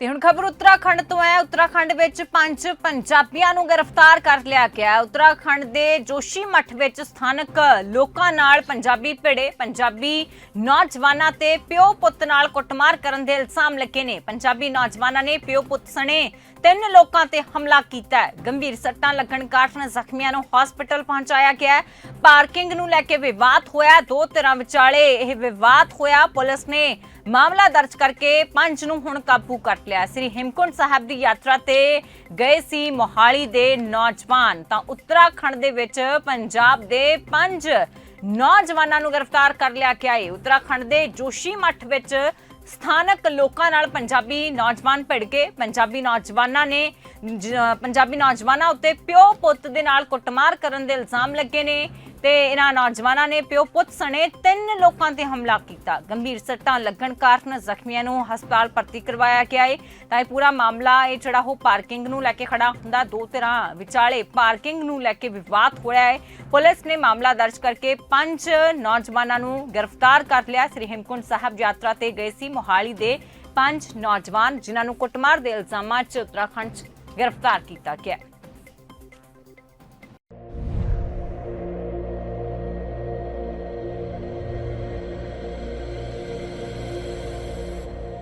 ਤੇ ਹੁਣ ਖਬਰ ਉੱਤਰਾਖੰਡ ਤੋਂ ਹੈ। ਉੱਤਰਾਖੰਡ ਵਿੱਚ ਪੰਜ ਪੰਜਾਬੀਆਂ ਨੂੰ ਗ੍ਰਿਫਤਾਰ ਕਰ ਲਿਆ ਗਿਆ ਉੱਤਰਾਖੰਡ ਦੇ ਜੋਸ਼ੀ ਮੱਠ ਵਿੱਚ ਸਥਾਨਕ ਲੋਕਾਂ ਨਾਲ ਪੰਜਾਬੀ ਭਿੜੇ, ਪੰਜਾਬੀ ਨੌਜਵਾਨਾਂ ਤੇ ਪਿਓ ਪੁੱਤ ਨਾਲ ਕੁੱਟਮਾਰ ਕਰਨ ਦੇ ਇਲਜ਼ਾਮ ਲੱਗੇ ਨੇ। ਪੰਜਾਬੀ ਨੌਜਵਾਨਾਂ ਨੇ ਪਿਓ ਪੁੱਤ ਸਣੇ ਤਿੰਨ ਲੋਕਾਂ ਤੇ ਹਮਲਾ ਕੀਤਾ ਹੈ। ਗੰਭੀਰ ਸੱਟਾਂ ਲੱਗਣ ਕਾਰਨ ਜ਼ਖਮੀਆਂ ਨੂੰ ਹਸਪਤਾਲ ਪਹੁੰਚਾਇਆ ਗਿਆ ਹੈ। ਪਾਰਕਿੰਗ ਨੂੰ ਲੈ ਕੇ ਵਿਵਾਦ ਹੋਇਆ ਦੋ ਧਿਰਾਂ ਵਿਚਾਲੇ ਇਹ ਵਿਵਾਦ ਹੋਇਆ। ਪੁਲਿਸ ਨੇ ਮਾਮਲਾ ਦਰਜ ਕਰਕੇ ਪੰਜ ਨੂੰ ਹੁਣ ਕਾਬੂ ਕਰ ਲਿਆ ਸ੍ਰੀ ਹਿਮਕੁੰਟ ਸਾਹਿਬ ਦੀ ਯਾਤਰਾ ਤੇ ਗਏ ਸੀ ਮੋਹਾਲੀ ਦੇ ਨੌਜਵਾਨ। ਤਾਂ ਉੱਤਰਾਖੰਡ ਦੇ ਵਿੱਚ ਪੰਜਾਬ ਦੇ ਪੰਜ ਨੌਜਵਾਨਾਂ ਨੂੰ ਗ੍ਰਿਫਤਾਰ ਕਰ ਲਿਆ ਗਿਆ ਹੈ। ਉੱਤਰਾਖੰਡ ਦੇ ਜੋਸ਼ੀ ਮੱਠ ਵਿੱਚ ਸਥਾਨਕ ਲੋਕਾਂ ਨਾਲ ਪੰਜਾਬੀ ਨੌਜਵਾਨ ਭਿੜਕੇ, ਪੰਜਾਬੀ ਨੌਜਵਾਨਾਂ ਨੇ ਪੰਜਾਬੀ ਨੌਜਵਾਨਾਂ ਉੱਤੇ ਪਿਓ ਪੁੱਤ ਦੇ ਨਾਲ ਕੁੱਟਮਾਰ ਕਰਨ ਦੇ ਇਲਜ਼ਾਮ ਲੱਗੇ ਨੇ। ਤੇ ਇਹਨਾਂ ਨੌਜਵਾਨਾਂ ਨੇ ਪਿਓ ਪੁੱਤ ਸਣੇ ਤਿੰਨ ਲੋਕਾਂ ਤੇ ਹਮਲਾ ਕੀਤਾ। ਗੰਭੀਰ ਸੱਟਾਂ ਲੱਗਣ ਕਾਰਨ ਜ਼ਖਮੀਆਂ ਨੂੰ ਹਸਪਤਾਲ ਭਰਤੀ ਕਰਵਾਇਆ ਗਿਆ ਹੈ ਤਾਂ ਇਹ ਪੂਰਾ ਮਾਮਲਾ ਇਹ ਜਿਹੜਾ ਉਹ ਪਾਰਕਿੰਗ ਨੂੰ ਲੈ ਕੇ ਖੜਾ ਹੁੰਦਾ। ਦੋ ਤਰ੍ਹਾਂ ਵਿਚਾਲੇ ਪਾਰਕਿੰਗ ਨੂੰ ਲੈ ਕੇ ਵਿਵਾਦ ਹੋਇਆ ਹੈ ਪੁਲਿਸ ਨੇ ਮਾਮਲਾ ਦਰਜ ਕਰਕੇ ਪੰਜ ਨੌਜਵਾਨਾਂ ਨੂੰ ਗ੍ਰਿਫਤਾਰ ਕਰ ਲਿਆ। ਸ੍ਰੀ ਹਿਮਕੁੰਟ ਸਾਹਿਬ ਯਾਤਰਾ ਤੇ ਗਏ ਸੀ ਮੋਹਾਲੀ ਦੇ ਪੰਜ ਨੌਜਵਾਨ, ਜਿਨ੍ਹਾਂ ਨੂੰ ਕੁੱਟਮਾਰ ਦੇ ਇਲਜ਼ਾਮਾਂ 'ਚ ਉੱਤਰਾਖੰਡ 'ਚ ਗ੍ਰਿਫਤਾਰ ਕੀਤਾ ਗਿਆ।